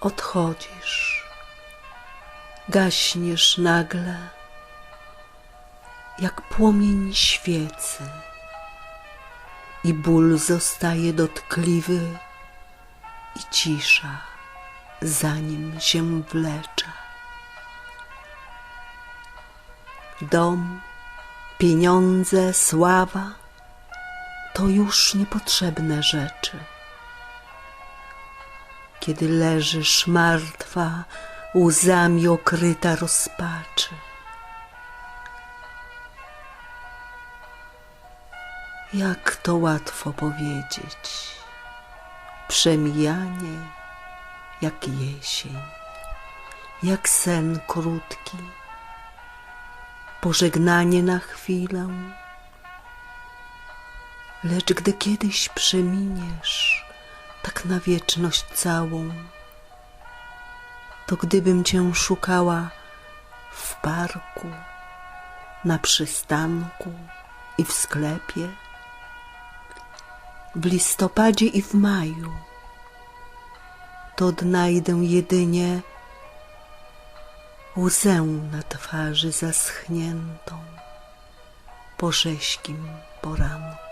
odchodzisz, gaśniesz nagle, jak płomień świecy, i ból zostaje dotkliwy i cisza, zanim się wlecze. Dom, pieniądze, sława to już niepotrzebne rzeczy. Kiedy leżysz martwa, łzami okryta rozpaczy. Jak to łatwo powiedzieć. Przemijanie jak jesień, jak sen krótki, pożegnanie na chwilę. Lecz gdy kiedyś przeminiesz, tak na wieczność całą, to gdybym cię szukała w parku, na przystanku i w sklepie, w listopadzie i w maju, to odnajdę jedynie łzę na twarzy zaschniętą po rześkim poranku.